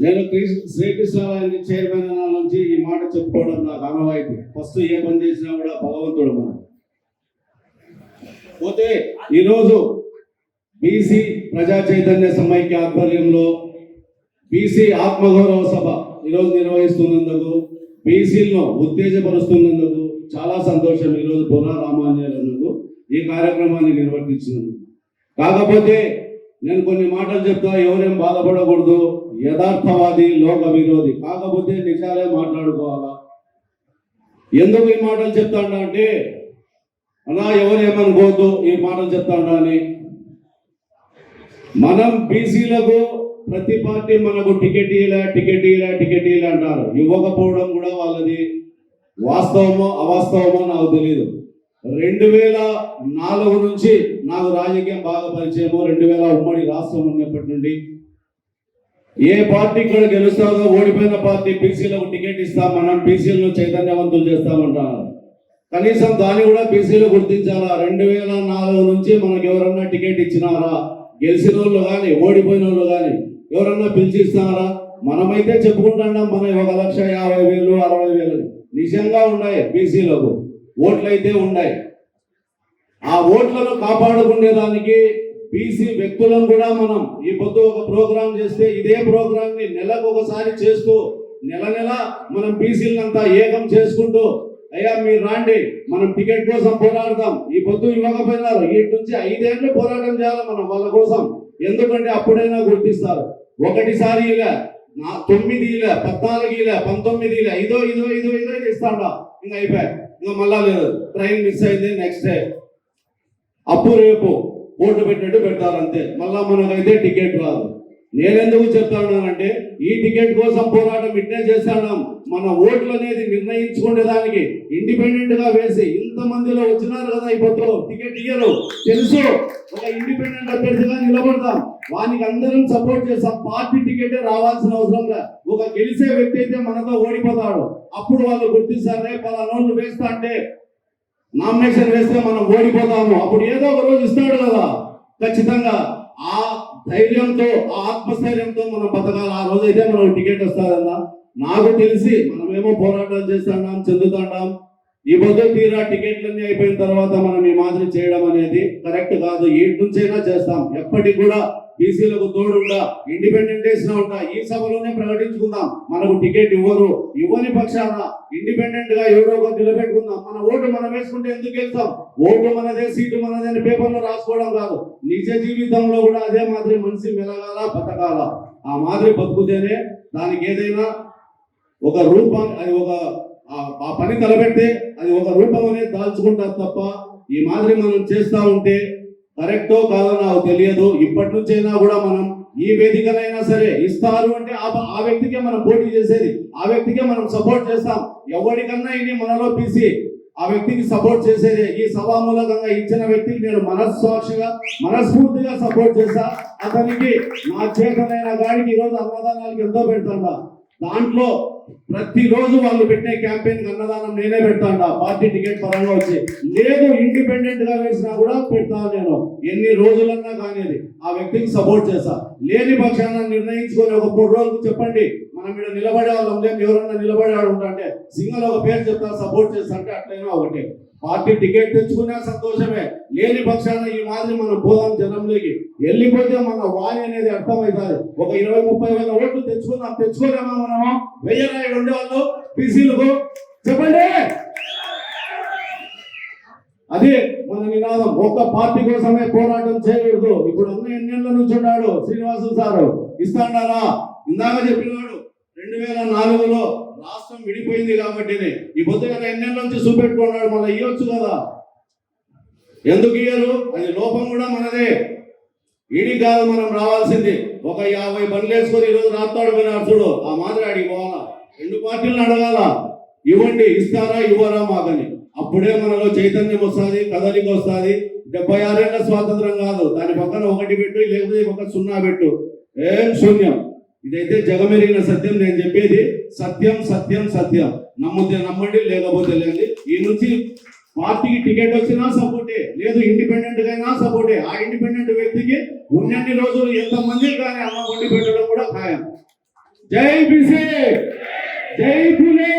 నేను కృష్ణ- చైర్మన్ నుంచి ఈ మాట చెప్పుకోవడం నాకు అనవాయితీ ఫస్ట్ ఏ పని చేసినా కూడా భగవంతుడు మనం. పోతే ఈరోజు బీసీ ప్రజా చైతన్య సమైక్య ఆధ్వర్యంలో బీసీ ఆత్మగౌరవ సభ ఈరోజు నిర్వహిస్తున్నందుకు బీసీలను ఉత్తేజపరుస్తున్నందుకు చాలా సంతోషం ఈరోజు బుర్రా రామాంజనేయులకు ఈ కార్యక్రమాన్ని నిర్వర్తించినందుకు. కాకపోతే నేను కొన్ని మాటలు చెప్తా ఎవరేం బాధపడకూడదు. యథార్థవాది లోక విరోధి. కాకపోతే నిజాలే మాట్లాడుకోవాలా? ఎందుకు ఈ మాటలు చెప్తాడా అంటే అలా ఎవరేమనుకోవద్దు ఈ మాటలు చెప్తాడా అని. మనం బీసీలకు ప్రతి పార్టీ మనకు టికెట్ ఇలా టికెట్ ఇలా టికెట్ ఇలా అంటారు. ఇవ్వకపోవడం కూడా వాళ్ళది. వాస్తవమో అవాస్తవమో నాకు తెలియదు రెండు వేల నాలుగు నుంచి నాకు రాజకీయం బాగా పరిచయము రెండు వేల ఉమ్మడి రాష్ట్రం ఉన్నప్పటి నుండి ఏ పార్టీ ఇక్కడ గెలుస్తాదో ఓడిపోయిన పార్టీ బీసీలకు టికెట్ ఇస్తాం మనం బీసీలను చైతన్యవంతులు చేస్తామంటారు కనీసం దాన్ని కూడా బీసీలు గుర్తించాలా? రెండు వేల నాలుగు నుంచి మనకు ఎవరన్నా టికెట్ ఇచ్చినారా? గెలిచిన వాళ్ళు కానీ ఓడిపోయిన వాళ్ళు కానీ ఎవరన్నా పిలిచిస్తున్నారా మనమైతే చెప్పుకుంటున్నాం మన ఒక లక్ష యాభై వేలు అరవై వేలు నిజంగా ఉన్నాయి బీసీలకు. ఓట్లు అయితే ఉన్నాయి. ఆ ఓట్లను కాపాడుకునేదానికి బీసీ వ్యక్తులను కూడా మనం ఈ పొద్దు ఒక ప్రోగ్రాం చేస్తే ఇదే ప్రోగ్రామ్ని నెలకు ఒకసారి చేస్తూ నెల నెల మనం బీసీలంతా ఏకం చేసుకుంటూ అయ్యా మీరు రాండి మనం టికెట్ కోసం పోరాడదాం ఈ పొద్దు ఇవ్వకపోయినారు. వీటి నుంచి ఐదేళ్ళు పోరాటం చేయాలి మనం వాళ్ళ కోసం. ఎందుకంటే అప్పుడైనా గుర్తిస్తారు. ఒకటిసారి ఇలా నా తొమ్మిది ఇలా పద్నాలుగు ఇలా పంతొమ్మిది ఇలా ఇదో ఇదో ఇదో ఇదో ఇది ఇస్తాడా. ఇంకా అయిపోయాయి. ఇంకా మళ్ళా లేదు. ట్రైన్ మిస్ అయింది నెక్స్ట్ డే. అప్పు రేపు ఓటు పెట్టినట్టు పెడతారు అంతే మళ్ళా మనకైతే టికెట్ రాదు. నేనెందుకు చెప్తానంటే ఈ టికెట్ కోసం పోరాటం ఇట్టే చేస్తాం మన ఓట్లు అనేది నిర్ణయించుకునే దానికి ఇండిపెండెంట్గా వేసి ఇంత మందిలో వచ్చినారు కదా ఇప్పుడు టికెట్ ఇయ్యరు. తెలుసు. ఒక ఇండిపెండెంట్ అభ్యర్థిగా నిలబడతాం. వానికి అందరం సపోర్ట్ చేస్తాం. పార్టీ టికెటే రావాల్సిన అవసరం లే. ఒక గెలిచే వ్యక్తి అయితే మనతో ఓడిపోతాడు. అప్పుడు వాళ్ళు గుర్తిస్తారు రే నోట్లు వేస్తా అంటే నామినేషన్ వేస్తే మనం ఓడిపోతాము. అప్పుడు ఏదో ఒక రోజు ఇస్తాడు కదా. ఖచ్చితంగా ఆ ధైర్యంతో ఆ ఆత్మస్థైర్యంతో మనం బతకాలి. ఆ రోజు అయితే మనం టికెట్ వస్తారన్నా నాకు తెలిసి మనమేమో పోరాటాలు చేస్తున్నాం చెందుతున్నాం ఈ పొద్దు తీరా టికెట్లన్నీ అయిపోయిన తర్వాత మనం ఈ మాదిరి చేయడం అనేది కరెక్ట్ కాదు. ఈ నుంచైనా చేస్తాం. ఎప్పటికి కూడా బీసీలకు తోడుగా ఇండిపెండెంట్ వేసిన ఉంటా ఈ సభలోనే ప్రకటించుకుందాం. మనకు టికెట్ ఇవ్వరు ఇవ్వని పక్షాన ఇండిపెండెంట్గా ఎవరో ఒకరు నిలబెట్టుకుందాం. మన ఓటు మనం వేసుకుంటే ఎందుకు వెళ్తాం ఓటు మనదే సీటు మనదే అని పేపర్లో రాసుకోవడం కాదు. నిజ జీవితంలో కూడా అదే మాదిరి మనిషి మెలగాల బతకాల? ఆ మాదిరి బతుకుతేనే దానికి ఏదైనా ఒక రూపం అది ఒక ఆ- పని తలపెడితే అది ఒక రూపం అనేది దాల్చుకుంటారు తప్ప ఈ మాదిరి మనం చేస్తా ఉంటే కరెక్టో కాదో నాకు తెలియదు. ఇప్పటి నుంచైనా కూడా మనం ఈ వేదికనైనా సరే ఇస్తారు అంటే ఆ వ్యక్తికే మనం పోటీ చేసేది. ఆ వ్యక్తికే మనం సపోర్ట్ చేస్తాం. ఎవరికన్నా ఇది మనలో పిసి ఆ వ్యక్తికి సపోర్ట్ చేసేది. ఈ సభామూలకంగా ఇచ్చిన వ్యక్తికి నేను మనస్సాక్షిగా మనస్ఫూర్తిగా సపోర్ట్ చేస్తా. అతనికి నా చేతనైన గాడికి ఈరోజు అన్నదానాలకి ఎంతో పెడతాడా దాంట్లో ప్రతిరోజు వాళ్ళు పెట్టే క్యాంపెయిన్ అన్నదానం నేనే పెడతాండా. పార్టీ టికెట్ పరంగా వచ్చి. లేదు ఇండిపెండెంట్గా వేసినా కూడా పెడతాను నేను. ఎన్ని రోజులన్నా కానీ ఆ వ్యక్తికి సపోర్ట్ చేస్తా. లేని పక్షాన నిర్ణయించుకొని ఒక మూడు రోజులు చెప్పండి. మనం ఇక్కడ నిలబడే వాళ్ళం లేదు ఎవరన్నా నిలబడేవాడు ఉంటా అంటే సింగల్ ఒక పేరు చెప్తా సపోర్ట్ చేస్తా అంటే అట్లయినా ఒకటే. పార్టీ టికెట్ తెచ్చుకున్నా సంతోషమే. లేని పక్షాన ఈ మాదిరి మనం పోదాం జనంలోకి వెళ్ళిపోతే మన వాణి అనేది అర్థమవుతుంది. ఒక ఇరవై ముప్పై వేల ఓట్లు తెచ్చుకుందాం తెచ్చుకోలేమా మనము? వెయ్యి నాయుడు ఉండేవాళ్ళు బీసీలకు. చెప్పండి. అదే మన నినాదం ఒక్క పార్టీ కోసమే పోరాటం చేయకూడదు. ఇప్పుడు ఉన్న ఎన్నేళ్ళ నుంచి ఉన్నాడు శ్రీనివాసు సారు. ఇస్తాడారా? ఇందాక చెప్పినాడు రెండు వేల నాలుగులో రాష్ట్రం విడిపోయింది కాబట్టినే. ఈ పొద్దు కదా ఎన్నేళ్ళ నుంచి చూపెట్టుకున్నాడు మళ్ళీ? ఇవ్వచ్చు కదా. ఎందుకు ఇయ్యరు? అది లోపం కూడా మనదే. ఈడి కాదు మనం రావాల్సింది. ఒక యాభై బండ్లు వేసుకొని ఈరోజు రాస్తాడు పోయినాడు చూడు ఆ మాదిరి ఆడికి పోవాలా? రెండు పార్టీలను అడగాల? ఇవ్వండి ఇస్తారా ఇవ్వరా మాకని. అప్పుడే మనలో చైతన్యం వస్తుంది కదలిక వస్తుంది. డెబ్బై ఆరేళ్ళ స్వాతంత్రం కాదు. దాని పక్కన ఒకటి పెట్టు లేకపోతే ఈ పక్కన సున్నా పెట్టు. ఏం శూన్యం? ఇదైతే జగమెరిగిన సత్యం నేను చెప్పేది. సత్యం సత్యం సత్యం. నమ్మితే నమ్మండి లేకపోతే లేదు ఈ నుంచి పార్టీకి టికెట్ వచ్చినా సపోర్టే లేదు ఇండిపెండెంట్ అయినా సపోర్టే ఆ ఇండిపెండెంట్ వ్యక్తికి ఉన్నన్ని రోజులు ఎంత మంది కానీ అమ్మ వండి పెట్టడం కూడా ఖాయం. జై బీసీ! జై పులే